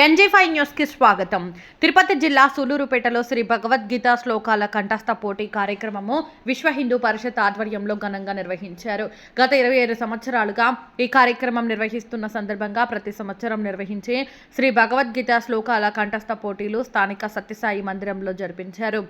NG five న్యూస్కి స్వాగతం. తిరుపతి జిల్లా సూలూరుపేటలో శ్రీ భగవద్గీత శ్లోకాల కంఠస్థ పోటీ కార్యక్రమము విశ్వ హిందూ పరిషత్ ఆధ్వర్యంలో ఘనంగా నిర్వహించారు. గత ఇరవై ఏడు సంవత్సరాలుగా ఈ కార్యక్రమం నిర్వహిస్తున్న సందర్భంగా ప్రతి సంవత్సరం నిర్వహించే శ్రీ భగవద్గీత శ్లోకాల కంఠస్థ పోటీలు స్థానిక సత్యసాయి మందిరంలో జరిపించారు.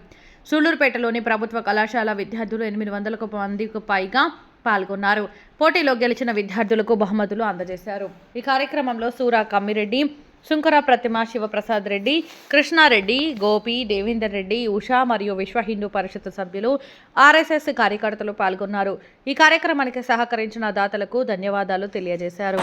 సూలూరుపేటలోని ప్రభుత్వ కళాశాల విద్యార్థులు ఎనిమిది వందలకు మందికి పైగా పాల్గొన్నారు. పోటీలో గెలిచిన విద్యార్థులకు బహుమతులు అందజేశారు. ఈ కార్యక్రమంలో సూరా కమ్మిరెడ్డి శుంకర ప్రతిమ శివప్రసాద్ రెడ్డి కృష్ణారెడ్డి గోపి దేవేందర్ రెడ్డి ఉషా మరియు విశ్వ హిందూ పరిషత్ సభ్యులు ఆర్ఎస్ఎస్ కార్యకర్తలు పాల్గొన్నారు. ఈ కార్యక్రమానికి సహకరించిన దాతలకు ధన్యవాదాలు తెలియజేశారు.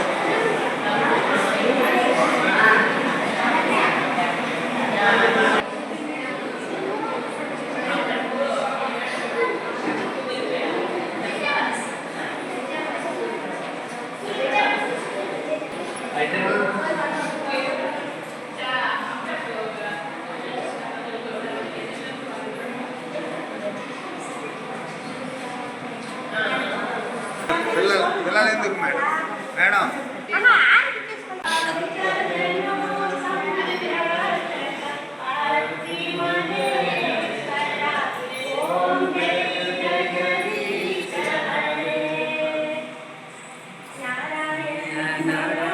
எல்லாரும் இருந்துக்கும் madam madam Thank you.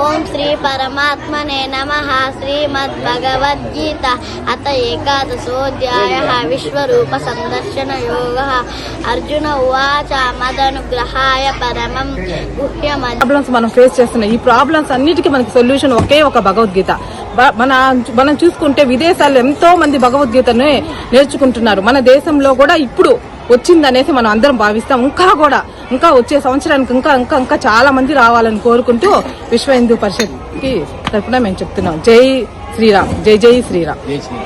Om Shri పరమాత్మనే నమ. శ్రీమద్భగవద్గీత అత ఏకాదశోధ్యాయ విశ్వరూప సందర్శన యోగ. అర్జున ఉవాచ మదనుగ్రహాయ పరమం గుహ్యమది. ప్రాబ్లమ్స్ మనం ఫేస్ చేస్తున్నాం ఈ ప్రాబ్లమ్స్ అన్నిటికీ మనకి సొల్యూషన్ ఒకే ఒక భగవద్గీత. మన మనం చూసుకుంటే విదేశాల్లో ఎంతో మంది భగవద్గీతను నేర్చుకుంటున్నారు. మన దేశంలో కూడా ఇప్పుడు వచ్చిందనేసి మనం అందరం భావిస్తాం. ఇంకా కూడా ఇంకా వచ్చే సంవత్సరానికి ఇంకా ఇంకా ఇంకా చాలా మంది రావాలని కోరుకుంటూ విశ్వ హిందూ పరిషత్కి తరఫున మేము చెప్తున్నాం. జై శ్రీరామ్. జై జై శ్రీరామ్.